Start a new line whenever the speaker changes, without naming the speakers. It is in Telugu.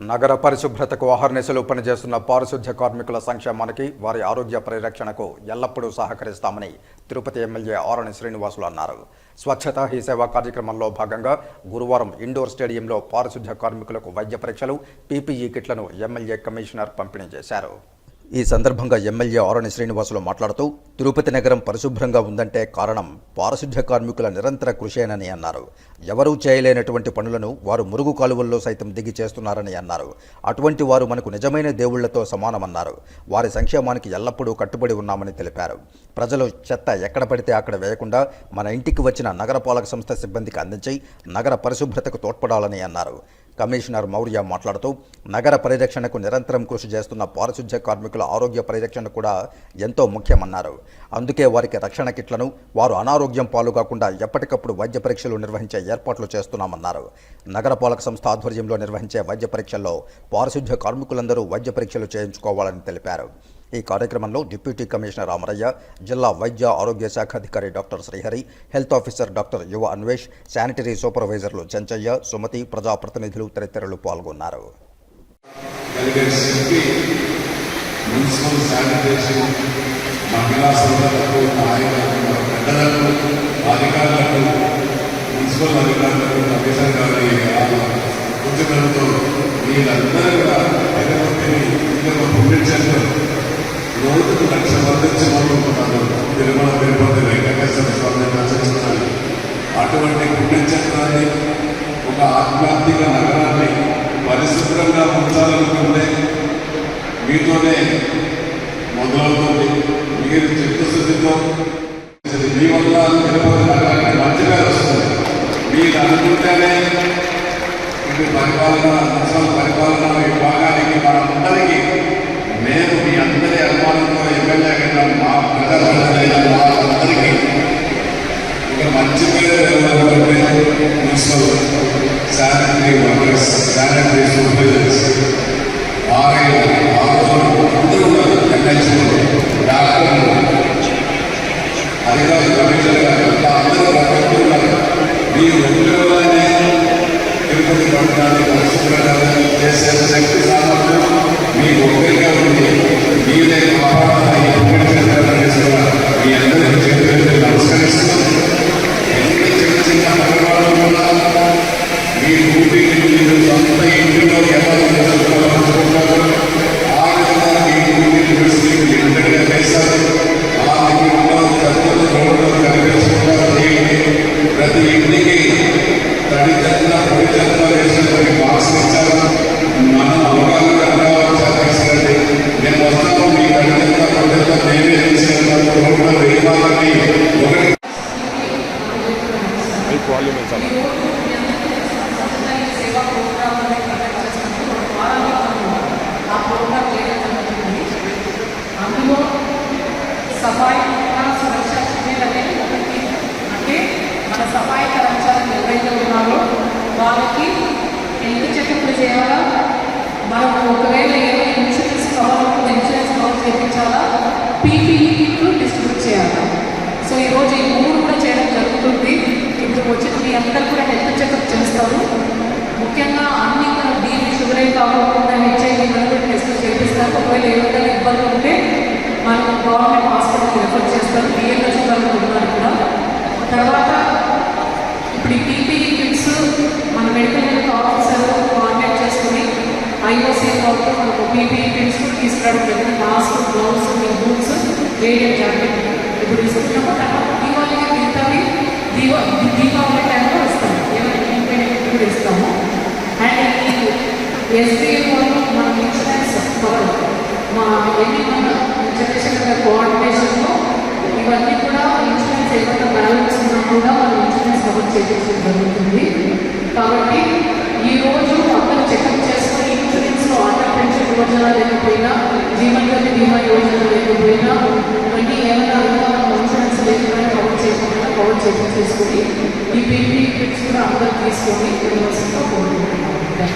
నగర పరిశుభ్రతకు అహర్నిశలు పనిచేస్తున్న పారిశుధ్య కార్మికుల సంక్షేమానికి వారి ఆరోగ్య పరిరక్షణకు ఎల్లప్పుడూ సహకరిస్తామని తిరుపతి ఎమ్మెల్యే ఆరణి శ్రీనివాసులు అన్నారు. స్వచ్ఛత హీ సేవ కార్యక్రమంలో భాగంగా గురువారం ఇండోర్ స్టేడియంలో పారిశుధ్య కార్మికులకు వైద్య పరీక్షలు పీపీఈ కిట్లను ఎమ్మెల్యే కమిషనర్ పంపిణీ చేశారు. ఈ సందర్భంగా ఎమ్మెల్యే ఆరణి శ్రీనివాసులు మాట్లాడుతూ తిరుపతి నగరం పరిశుభ్రంగా ఉందంటే కారణం పారిశుధ్య కార్మికుల నిరంతర కృషేనని అన్నారు. ఎవరూ చేయలేనటువంటి పనులను వారు మురుగు కాలువల్లో సైతం దిగి చేస్తున్నారని అన్నారు. అటువంటి వారు మనకు నిజమైన దేవుళ్ళతో సమానమన్నారు. వారి సంక్షేమానికి ఎల్లప్పుడూ కట్టుబడి ఉన్నామని తెలిపారు. ప్రజలు చెత్త ఎక్కడ పడితే అక్కడ వేయకుండా మన ఇంటికి వచ్చిన నగరపాలక సంస్థ సిబ్బందికి అందించి నగర పరిశుభ్రతకు తోడ్పడాలని అన్నారు. కమిషనర్ మౌర్య మాట్లాడుతూ నగర పరిరక్షణకు నిరంతరం కృషి చేస్తున్న పారిశుధ్య కార్మికుల ఆరోగ్య పరిరక్షణ కూడా ఎంతో ముఖ్యమన్నారు. అందుకే వారికి రక్షణ కిట్లను వారు అనారోగ్యం పాలు కాకుండా ఎప్పటికప్పుడు వైద్య పరీక్షలు నిర్వహించే ఏర్పాట్లు చేస్తున్నామన్నారు. నగరపాలక సంస్థ ఆధ్వర్యంలో నిర్వహించే వైద్య పరీక్షల్లో పారిశుధ్య కార్మికులందరూ వైద్య పరీక్షలు చేయించుకోవాలని తెలిపారు. ఈ కార్యక్రమంలో డిప్యూటీ కమిషనర్ రామరయ్య జిల్లా వైద్య ఆరోగ్య శాఖ అధికారి doctor Srihari health officer doctor Yuva Anvesh sanitary సూపర్వైజర్లు Chenchaiah Sumathi ప్రజాప్రతినిధులు తదితరులు పాల్గొన్నారు.
మున్సిపల్ అధికారులకు కమిషనర్ గారి వీళ్ళందరూ కూడా తిరుపతిని ఇంకొక పుట్టించారు రోజుకు లక్ష మంది వచ్చి తిరుమల తిరుపతి వెంకటేశ్వర స్వామి నచ్చుకున్నాను అటువంటి పుణ్యక్షేత్రాన్ని ఒక ఆధ్యాత్మిక నగరాన్ని పరిశుభ్రంగా ఉంచాలనుకుంటే మీతోనే మొదలవుతుంది. మీరు చిత్తశుద్ధితో మీ వల్ల తిరుపతి నగరానికి మంచి పేరు వస్తుంది. మీరు అనుకుంటేనే ఇది పరిపాలన అసలు పరిపాలన విభాగానికి మనందరికీ మేము మీ అందరి అనుమానంతో ఎమ్మెల్యే కింద మా ప్రజలందరికీ వాళ్ళందరికీ ఒక మంచి పేరు వెళ్ళాలంటే municipal sanitary workers sanitary supervisors RI ఆరోగ్యం అందరూ ఉన్నారు ఎన్హెచ్ఓ డాక్టర్లు అధికారులు కమిషనర్ గారు అంతా అందరూ ప్రతి ఉన్నారు మీ ఒక్కరిలోనే తిరుపతి పట్టణాన్ని పరిశుభ్రంగా చేసే శక్తి సామర్థ్యం మీ ఒక్కరిగా ఉంది మీరే కాపాడాలని మీ అందరికీ
అందులో సఫాయి సురక్ష శిబిర్ అనేది ఒకటి అంటే మన సఫాయి కర్మచారులు ఎవరైతే ఉన్నారో వాళ్ళకి ఎంత చెకప్లు చేయాలా? మనం ఒకవేళ ఏమైనా ఇన్సూరెన్స్ కవర్ ఉంటుంది ఇన్సూరెన్స్ కవర్ చేయించాలా పీపీఈ కిట్లు డిస్ట్రిబ్యూట్ చేయాలా సో ఈరోజు ఈ మూడు కూడా చేయడం జరుగుతుంది ఇప్పుడు వచ్చిన మీ అందరూ కూడా హెల్త్ చెకప్ చేస్తారు ముఖ్యంగా అన్ని కూడా బీపీ షుగర్ ఏం కాకుండా హెచ్ఐవి కూడా టెస్ట్ ఒకవేళ ఏమైనా ఇబ్బంది ఉంటే మనం గవర్నమెంట్ హాస్పిటల్కి రిఫర్ చేస్తారు. బిఎల్ఎస్ వరకు ఉన్నారు కూడా. తర్వాత ఇప్పుడు ఈ పీపీఈ కిట్స్ మన మెడికల్ హెల్త్ ఆఫీసర్ కాంటాక్ట్ చేసుకుని ఐఓసీ వాళ్ళతో మనకు పీపీఈ కిట్స్ తీసుకురావడం జరిగింది. మాస్క్ గ్లౌస్ బూట్స్ వేరే జాకెట్ ఇప్పుడు ఇస్తున్నాము తర్వాత దీపావళికి మిగతావి దీపా దీపావళి టైంలో ఇస్తాము ఏమైనా కూడా ఇస్తాము. అండ్ ఈ ఎస్బీఐ వాళ్ళు మన ఇన్సూరెన్స్ కవర్ మా ఎన్ని మన జనరేషన్ కోఆర్డినేషన్లో ఇవన్నీ కూడా ఇన్సూరెన్స్ ఏమైనా బ్యాలెన్స్ ఉన్నా కూడా మనం ఇన్సూరెన్స్ కవర్ చేయించడం జరుగుతుంది కాబట్టి ఈ రోజు అందరూ చెకప్ చేసుకొని ఇన్సూరెన్స్లో ఆటో పెన్షన్ యోజన లేకపోయినా జీవన్ జ్యోతి బీమా యోజన లేకపోయినా ఇవన్నీ ఏమైనా ఇంకా ఇన్సూరెన్స్ లేకపోయినా కవర్ చేయకుండా కవర్ చేయించేసుకొని ఈ పీపీ కిట్స్ కూడా అందరూ తీసుకొని వెళ్ళవలసిందిగా కోరుకుంటున్నాం